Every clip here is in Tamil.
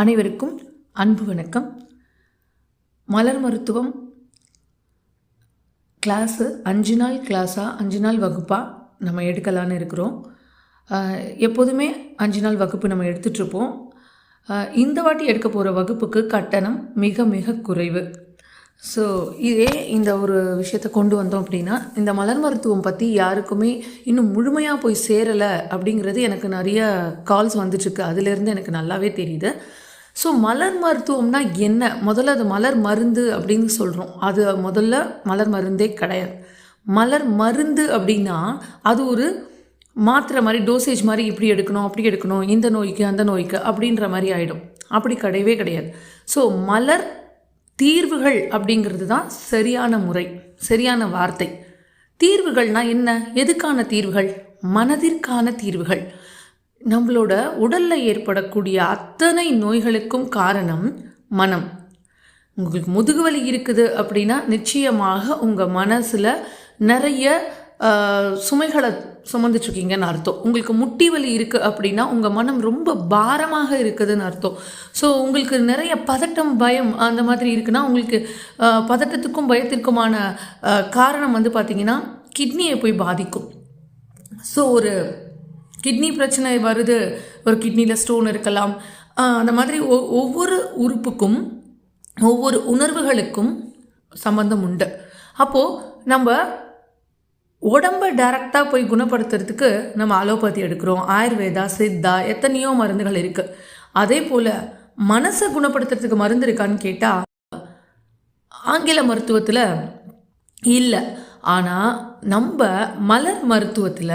அனைவருக்கும் அன்பு வணக்கம். மலர் மருத்துவம் கிளாஸு அஞ்சு நாள் கிளாஸாக அஞ்சு நாள் வகுப்பாக நம்ம எடுக்கலான்னு இருக்கிறோம். எப்போதுமே அஞ்சு நாள் வகுப்பு நம்ம எடுத்துகிட்ருப்போம் இந்த வாட்டி எடுக்க போகிற வகுப்புக்கு கட்டணம் மிக மிக குறைவு. ஸோ இதே இந்த ஒரு விஷயத்தை கொண்டு வந்தோம் அப்படின்னா இந்த மலர் மருத்துவம் பற்றி யாருக்குமே இன்னும் முழுமையாக போய் சேரலை அப்படிங்கிறது எனக்கு நிறைய கால்ஸ் வந்துட்டுருக்கு அதுலேருந்து எனக்கு நல்லாவே தெரியுது. ஸோ மலர் மருத்துவம்னா என்ன? முதல்ல அது மலர் மருந்து அப்படின்னு சொல்கிறோம் அது முதல்ல மலர் மருந்தே கிடையாது. மலர் மருந்து அப்படின்னா அது ஒரு மாத்திரை மாதிரி டோசேஜ் மாதிரி இப்படி எடுக்கணும் அப்படி எடுக்கணும் இந்த நோய்க்கு அந்த நோய்க்கு அப்படின்ற மாதிரி ஆகிடும் அப்படி கிடையவே கிடையாது. ஸோ மலர் தீர்வுகள் அப்படிங்கிறது தான் சரியான முறை சரியான வார்த்தை. தீர்வுகள்னால் என்ன? எதுக்கான தீர்வுகள்? மனதிற்கான தீர்வுகள். நம்மளோட உடலில் ஏற்படக்கூடிய அத்தனை நோய்களுக்கும் காரணம் மனம். உங்களுக்கு முதுகு வலி இருக்குது அப்படின்னா நிச்சயமாக உங்கள் மனசில் நிறைய சுமைகளை சுமந்துட்டுருக்கீங்கன்னு அர்த்தம். உங்களுக்கு முட்டி வலி இருக்குது அப்படின்னா உங்கள் மனம் ரொம்ப பாரமாக இருக்குதுன்னு அர்த்தம். ஸோ உங்களுக்கு நிறைய பதட்டம் பயம் அந்த மாதிரி இருக்குன்னா உங்களுக்கு பதட்டத்துக்கும் பயத்திற்குமான காரணம் வந்து பார்த்திங்கன்னா கிட்னியை போய் பாதிக்கும். ஸோ ஒரு கிட்னி பிரச்சனை வருது ஒரு கிட்னியில் ஸ்டோன் இருக்கலாம். அந்த மாதிரி ஒ- ஒவ்வொரு உறுப்புக்கும் ஒவ்வொரு உணர்வுகளுக்கும் சம்பந்தம் உண்டு. அப்போது நம்ம உடம்பை டைரெக்டாக போய் குணப்படுத்துறதுக்கு நம்ம அலோபதி எடுக்கிறோம். ஆயுர்வேதா சித்தா எத்தனையோ மருந்துகள் இருக்குது அதே போல் மனசை குணப்படுத்துறதுக்கு மருந்து இருக்கான்னு கேட்டால் ஆங்கில மருத்துவத்தில் இல்லை. ஆனால் நம்ம மலர் மருத்துவத்தில்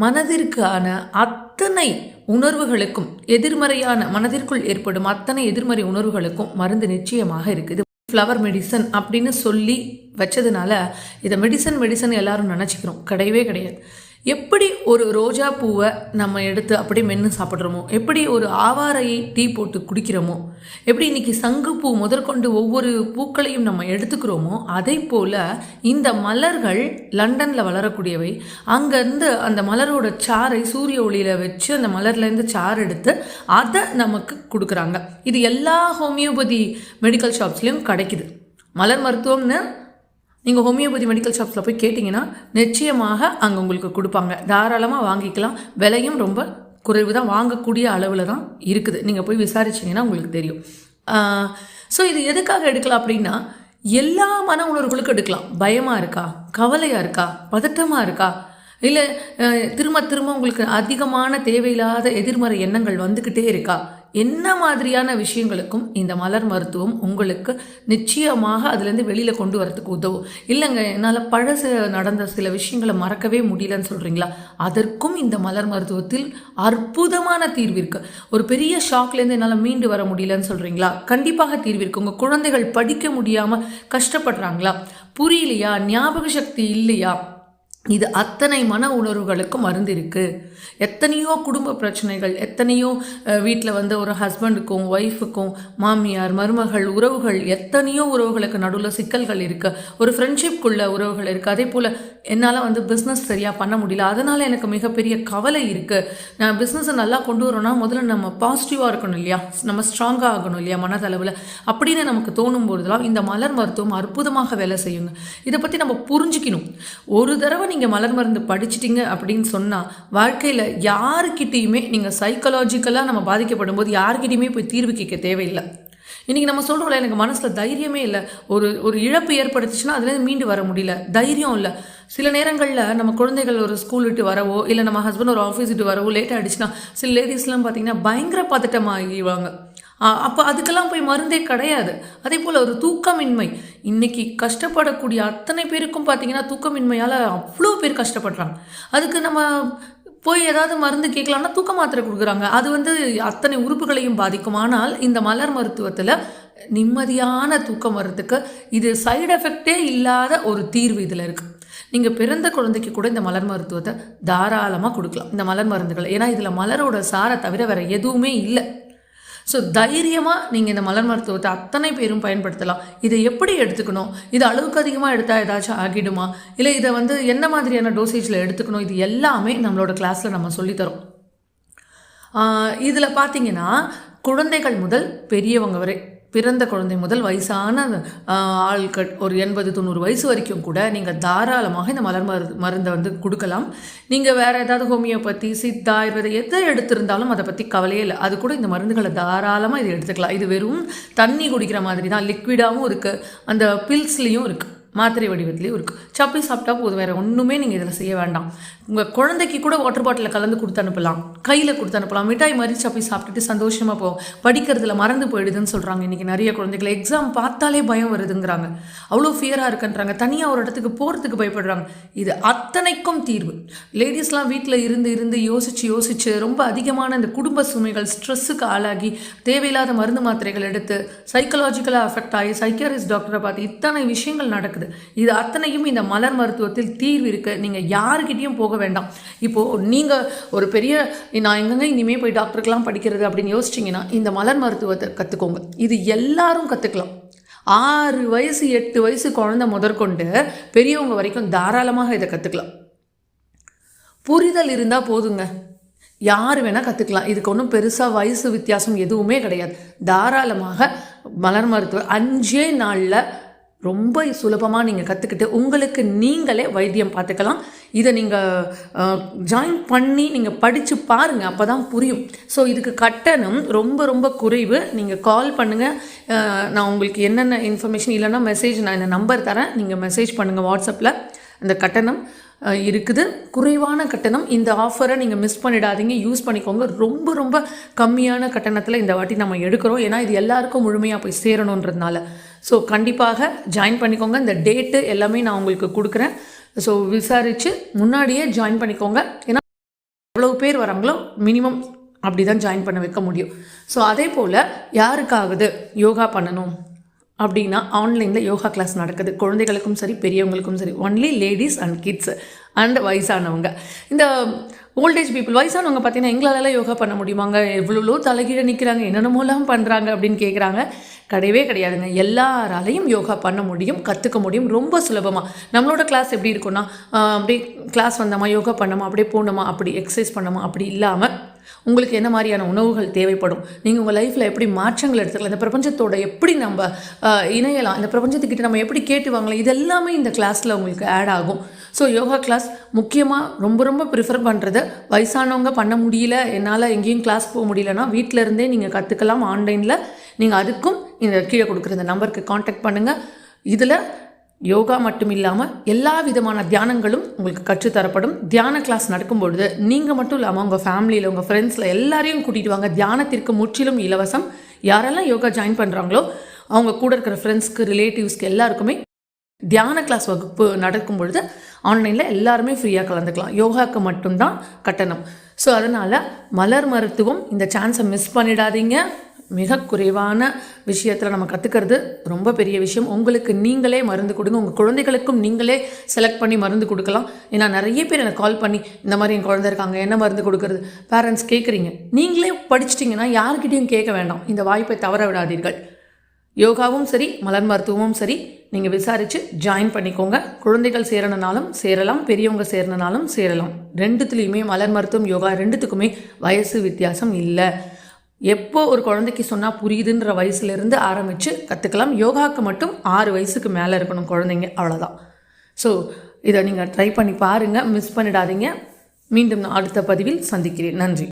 மனதிற்கான அத்தனை உணர்வுகளுக்கும் எதிர்மறையான மனதிற்குள் ஏற்படும் அத்தனை எதிர்மறை உணர்வுகளுக்கும் மருந்து நிச்சயமாக இருக்குது. ஃப்ளவர் மெடிசன் அப்படின்னு சொல்லி வச்சதுனால இதை மெடிசன் மெடிசன் எல்லாரும் நினச்சிக்கிறோம். கிடையவே கிடையாது. எப்படி ஒரு ரோஜா பூவை நம்ம எடுத்து அப்படியே மென்று சாப்பிட்றோமோ? எப்படி ஒரு ஆவாரையை டீ போட்டு குடிக்கிறோமோ? எப்படி இன்னைக்கு சங்குப்பூ முதற்கொண்டு ஒவ்வொரு பூக்களையும் நம்ம எடுத்துக்கிறோமோ? அதே போல் இந்த மலர்கள் லண்டனில் வளரக்கூடியவை. அங்கேருந்து அந்த மலரோட சாறை சூரிய ஒளியில் வச்சு அந்த மலர்லேருந்து சாறு எடுத்து அதை நமக்கு கொடுக்குறாங்க. இது எல்லா ஹோமியோபதி மெடிக்கல் ஷாப்ஸ்லேயும் கிடைக்குது. மலர் மருத்துவம்னு நீங்கள் ஹோமியோபதி மெடிக்கல் ஷாப்ஸில் போய் கேட்டிங்கன்னா நிச்சயமாக அங்கே உங்களுக்கு கொடுப்பாங்க. தாராளமாக வாங்கிக்கலாம். விலையும் ரொம்ப குறைவு தான் வாங்கக்கூடிய அளவில் தான் இருக்குது. நீங்கள் போய் விசாரிச்சீங்கன்னா உங்களுக்கு தெரியும். ஸோ இது எதுக்காக எடுக்கலாம் அப்படின்னா எல்லா மன உணர்வுகளுக்கும் எடுக்கலாம். பயமாக இருக்கா? கவலையாக இருக்கா? பதட்டமாக இருக்கா? இல்லை திரும்ப திரும்ப உங்களுக்கு அதிகமான தேவையில்லாத எதிர்மறை எண்ணங்கள் வந்துக்கிட்டே இருக்கா? என்ன மாதிரியான விஷயங்களுக்கும் இந்த மலர் மருத்துவம் உங்களுக்கு நிச்சயமாக அதுலேருந்து வெளியில் கொண்டு வரதுக்கு உதவும். இல்லைங்க என்னால் பழசு நடந்த சில விஷயங்களை மறக்கவே முடியலன்னு சொல்கிறீங்களா அதற்கும் இந்த மலர் மருத்துவத்தில் அற்புதமான தீர்வு இருக்குது ஒரு பெரிய ஷாக்லேருந்து என்னால் மீண்டு வர முடியலன்னு சொல்கிறீங்களா கண்டிப்பாக தீர்வு இருக்குது உங்கள் குழந்தைகள் படிக்க முடியாமல் கஷ்டப்படுறாங்களா? புரியலையா? ஞாபக சக்தி இல்லையா? இது அத்தனை மன உணர்வுகளுக்கும் மருந்து இருக்குது எத்தனையோ குடும்ப பிரச்சனைகள் எத்தனையோ வீட்டில் வந்து ஒரு ஹஸ்பண்டுக்கும் ஒய்ஃபுக்கும் மாமியார் மருமகள் உறவுகள் எத்தனையோ உறவுகளுக்கு நடுவில் சிக்கல்கள் இருக்குது ஒரு ஃப்ரெண்ட்ஷிப்குள்ள உறவுகள் இருக்குது அதே போல் என்னால் வந்து பிஸ்னஸ் சரியாக பண்ண முடியல. அதனால் எனக்கு மிகப்பெரிய கவலை இருக்குது நான் பிஸ்னஸை நல்லா கொண்டு வரோன்னா முதல்ல நம்ம பாசிட்டிவாக இருக்கணும் இல்லையா? நம்ம ஸ்ட்ராங்காக ஆகணும் இல்லையா மனதளவில்? அப்படின்னு நமக்கு தோணும் போதெல்லாம் இந்த மலர் மருத்துவம் அற்புதமாக வேலை செய்யுங்க. இதை பற்றி நம்ம புரிஞ்சுக்கணும். ஒரு தடவை நீங்கள் மலர் மருந்து படிச்சிட்டிங்க அப்படின்னு சொன்னால் வாழ்க்கையில் யாருக்கிட்டேயுமே நீங்கள் சைக்கலாஜிக்கலாக நம்ம பாதிக்கப்படும் போது யாருக்கிட்டேயுமே போய் தீர்வு கேட்க தேவையில்லை. இன்றைக்கி நம்ம சொல்கிறோம்ல எனக்கு மனசில் தைரியமே இல்லை. ஒரு ஒரு இழப்பு ஏற்படுத்துச்சுன்னா அதுலேருந்து மீண்டு வர முடியல. தைரியம் இல்லை. சில நேரங்களில் நம்ம குழந்தைகள் ஒரு ஸ்கூல் விட்டு வரவோ இல்லை நம்ம ஹஸ்பண்ட் ஒரு ஆஃபீஸ் விட்டு வரவோ லேட் ஆகிடுச்சுன்னா சில லேடிஸ்லாம் பார்த்தீங்கன்னா பயங்கர பதட்டமாகிடுவாங்க. அப்போ அதுக்கெல்லாம் போய் மருந்தே கிடையாது. அதே போல் ஒரு தூக்கமின்மை. இன்றைக்கி கஷ்டப்படக்கூடிய அத்தனை பேருக்கும் பார்த்தீங்கன்னா தூக்கமின்மையால் அவ்வளோ பேர் கஷ்டப்படுறாங்க. அதுக்கு நம்ம போய் ஏதாவது மருந்து கேட்கலாம்னா தூக்க மாத்திரை கொடுக்குறாங்க. அது வந்து அத்தனை உறுப்புகளையும் பாதிக்கும். ஆனால் இந்த மலர் மருத்துவத்தில் நிம்மதியான தூக்கம் வர்றதுக்கு இது சைடு எஃபெக்டே இல்லாத ஒரு தீர்வு இதில் இருக்குது நீங்கள் பிறந்த குழந்தைக்கு கூட இந்த மலர் மருத்துவத்தை தாராளமாக கொடுக்கலாம். இந்த மலர் மருந்துகள். ஏன்னா இதில் மலரோட சாரை தவிர வேறு எதுவுமே இல்லை. ஸோ தைரியமாக நீங்கள் இந்த மலர் மருத்துவத்தை அத்தனை பேரும் பயன்படுத்தலாம். இதை எப்படி எடுத்துக்கணும்? இது அளவுக்கு அதிகமாக எடுத்தால் ஏதாச்சும் ஆகிடுமா? இல்லை இதை வந்து என்ன மாதிரியான டோசேஜில் எடுத்துக்கணும்? இது எல்லாமே நம்மளோட கிளாஸில் நம்ம சொல்லித்தரோம். இதில் பார்த்தீங்கன்னா குழந்தைகள் முதல் பெரியவங்க வரை பிறந்த குழந்தை முதல் வயசான ஆள்கள் ஒரு எண்பது தொண்ணூறு வயசு வரைக்கும் கூட நீங்கள் தாராளமாக இந்த மலர் மருந்து மருந்தை வந்து கொடுக்கலாம். நீங்கள் வேறு ஏதாவது ஹோமியோபதி சித்தா ஆயுர்வேதம் எதை எடுத்திருந்தாலும் அதை பற்றி கவலையே இல்லை. அது கூட இந்த மருந்துகளை தாராளமாக இதை எடுத்துக்கலாம். இது வெறும் தண்ணி குடிக்கிற மாதிரி தான் லிக்விடாகவும் இருக்குது அந்த பில்ஸ்லேயும் இருக்குது மாத்திரை வடிவத்துலேயும் இருக்குது சப்பி சாப்பிட்டா போதும். வேறு ஒன்றுமே நீங்கள் இதில் செய்ய வேண்டாம். உங்கள் குழந்தைக்கு கூட வாட்டர் பாட்டிலில் கலந்து கொடுத்து அனுப்பலாம். கையில் கொடுத்து அனுப்பலாம். மிட்டாய் மாதிரி சப்பி சாப்பிட்டுட்டு சந்தோஷமாக போவோம் படிக்கிறதுல மறந்து போயிடுதுன்னு சொல்கிறாங்க இன்றைக்கி நிறைய குழந்தைகள். எக்ஸாம் பார்த்தாலே பயம் வருதுங்கிறாங்க. அவ்வளோ ஃபியராக இருக்குன்றாங்க. தனியாக ஒரு இடத்துக்கு போகிறதுக்கு பயப்படுறாங்க. இது அத்தனைக்கும் தீர்வு. லேடிஸ்லாம் வீட்டில் இருந்து இருந்து யோசித்து யோசித்து ரொம்ப அதிகமான இந்த குடும்ப சுமைகள் ஸ்ட்ரெஸ்ஸுக்கு ஆளாகி தேவையில்லாத மருந்து மாத்திரைகள் எடுத்து சைக்கலாஜிக்கலாக அஃபெக்ட் ஆகி சைக்கியாரிஸ்ட் டாக்டரை பார்த்து இத்தனை விஷயங்கள் நடக்குது. இது அத்தனையும் இந்த மலர் மருத்துவத்தில் தீர்வு இருக்குது நீங்கள் யாருக்கிட்டேயும் போக வேண்டாம். இப்போது நீங்கள் ஒரு பெரிய நான் எங்கெங்க இனிமேல் போய் டாக்டருக்கெலாம் படிக்கிறது அப்படின்னு யோசிச்சிங்கன்னா இந்த மலர் மருத்துவத்தை கற்றுக்கோங்க இது எல்லாரும் கற்றுக்கலாம் ஆறு வயசு எட்டு வயசு குழந்தை முதற்கொண்டு பெரியவங்க வரைக்கும் தாராளமாக இதை கற்றுக்கலாம் புரிதல் இருந்தால் போதுங்க. யார் வேணால் கற்றுக்கலாம் இதுக்கு ஒன்றும் பெருசாக வயசு வித்தியாசம் எதுவுமே கிடையாது. தாராளமாக மலர் மருத்துவம் அஞ்சே நாளில் ரொம்ப சுலபமாக நீங்கள் கற்றுக்கிட்டு உங்களுக்கு நீங்களே வைத்தியம் பார்த்துக்கலாம். இதை நீங்கள் ஜாயின் பண்ணி நீங்கள் படித்து பாருங்கள் அப்போ தான் புரியும். ஸோ இதுக்கு கட்டணம் ரொம்ப ரொம்ப குறைவு. நீங்கள் கால் பண்ணுங்கள் நான் உங்களுக்கு என்னென்ன இன்ஃபர்மேஷன் இல்லைன்னா மெசேஜ் நான் இந்த நம்பர் தரேன். நீங்கள் மெசேஜ் பண்ணுங்கள் வாட்ஸ்அப்பில் அந்த கட்டணம் இருக்குது. குறைவான கட்டணம். இந்த ஆஃபரை நீங்கள் மிஸ் பண்ணிடாதீங்க. யூஸ் பண்ணிக்கோங்க. ரொம்ப ரொம்ப கம்மியான கட்டணத்தில் இந்த வாட்டி நம்ம எடுக்கிறோம். ஏன்னா இது எல்லாருக்கும் முழுமையாக போய் சேரணுன்றதுனால. ஸோ கண்டிப்பாக ஜாயின் பண்ணிக்கோங்க. இந்த டேட்டு எல்லாமே நான் உங்களுக்கு கொடுக்குறேன். ஸோ விசாரித்து முன்னாடியே ஜாயின் பண்ணிக்கோங்க. ஏன்னா எவ்வளோ பேர் வராங்களோ மினிமம் அப்படி தான் ஜாயின் பண்ண வைக்க முடியும். ஸோ அதே போல் யாருக்காகுது யோகா பண்ணணும்? அப்படின்னா ஆன்லைனில் யோகா கிளாஸ் நடக்குது. குழந்தைகளுக்கும் சரி பெரியவங்களுக்கும் சரி only ladies and kids and வயசானவங்க. இந்த ஓல்டேஜ் பீப்புள் வயசானவங்க பார்த்தீங்கன்னா எங்களாலலாம் யோகா பண்ண முடியுமாங்க? எவ்வளோ தலைகீழ நிற்கிறாங்க என்னென்னமோலாம் பண்ணுறாங்க அப்படின்னு கேட்குறாங்க கிடையவே கிடையாதுங்க. எல்லாராலையும் யோகா பண்ண முடியும் கற்றுக்க முடியும் ரொம்ப சுலபமாக நம்மளோட கிளாஸ் எப்படி இருக்கும்னா அப்படியே கிளாஸ் வந்தோமா யோகா பண்ணோமா அப்படியே போனோமா அப்படி எக்ஸசைஸ் பண்ணோமா அப்படி இல்லாமல் உங்களுக்கு என்ன மாதிரியான உணவுகள் தேவைப்படும்? நீங்கள் உங்கள் லைஃப்பில் எப்படி மாற்றங்கள் எடுத்துக்கலாம்? இந்த பிரபஞ்சத்தோட எப்படி நம்ம இணையலாம்? இந்த பிரபஞ்சத்துக்கிட்ட நம்ம எப்படி கேட்டு வாங்கலாம்? இது எல்லாமே இந்த கிளாஸில் உங்களுக்கு ஆட் ஆகும். ஸோ யோகா கிளாஸ் முக்கியமாக ரொம்ப ரொம்ப ப்ரிஃபர் பண்ணுறது வயசானவங்க பண்ண முடியல என்னால் எங்கேயும் கிளாஸ் போக முடியலன்னா வீட்டில் இருந்தே நீங்கள் கற்றுக்கலாம் ஆன்லைனில் நீங்கள் அதுக்கும் இந்த கீழே கொடுக்குற இந்த நம்பருக்கு காண்டாக்ட் பண்ணுங்கள் இதில் யோகா மட்டும் இல்லாமல் எல்லா விதமான தியானங்களும் உங்களுக்கு கற்றுத்தரப்படும். தியான கிளாஸ் நடக்கும் பொழுது நீங்கள் மட்டும் இல்லாமல் உங்கள் ஃபேமிலியில் உங்கள் ஃப்ரெண்ட்ஸில் எல்லாரையும் கூட்டிகிட்டு வாங்க. தியானத்திற்கு முற்றிலும் இலவசம். யாரெல்லாம் யோகா ஜாயின் பண்ணுறாங்களோ அவங்க கூட இருக்கிற ஃப்ரெண்ட்ஸ்க்கு ரிலேட்டிவ்ஸ்க்கு எல்லாருக்குமே தியான கிளாஸ் வகுப்பு நடக்கும் பொழுது ஆன்லைனில் எல்லாருமே ஃப்ரீயாக கலந்துக்கலாம். யோகாக்கு மட்டும்தான் கட்டணம். ஸோ அதனால் மலர் மருத்துவம் இந்த சான்ஸை மிஸ் பண்ணிடாதீங்க. மிக குறைவான விஷயத்தில் நம்ம கற்றுக்கிறது ரொம்ப பெரிய விஷயம். உங்களுக்கு நீங்களே மருந்து கொடுங்க. உங்கள் குழந்தைகளுக்கும் நீங்களே செலக்ட் பண்ணி மருந்து கொடுக்கலாம். ஏன்னா நிறைய பேர் எனக்கு கால் பண்ணி இந்த மாதிரி என் குழந்தை இருக்காங்க என்ன மருந்து கொடுக்கறது? பேரண்ட்ஸ் கேட்குறீங்க நீங்களே படிச்சிட்டிங்கன்னா யாருக்கிட்டையும் கேட்க வேண்டாம். இந்த வாய்ப்பை தவற விடாதீர்கள். யோகாவும் சரி மலர் மருத்துவமும் சரி நீங்கள் விசாரித்து ஜாயின் பண்ணிக்கோங்க. குழந்தைகள் சேரணுனாலும் சேரலாம் பெரியவங்க சேரணுனாலும் சேரலாம். ரெண்டுத்துலேயுமே மலர் மருத்துவம் யோகா ரெண்டுத்துக்குமே வயசு வித்தியாசம் இல்லை. எப்போ ஒரு குழந்தைக்கு சொன்னால் புரியுதுன்ற வயசுலேருந்து ஆரம்பித்து கற்றுக்கலாம் யோகாவுக்கு மட்டும் ஆறு வயசுக்கு மேலே இருக்கணும் குழந்தைங்க அவ்வளோதான் ஸோ இதை நீங்கள் ட்ரை பண்ணி பாருங்கள் மிஸ் பண்ணிடாதீங்க. மீண்டும் நான் அடுத்த பதிவில் சந்திக்கிறேன். நன்றி.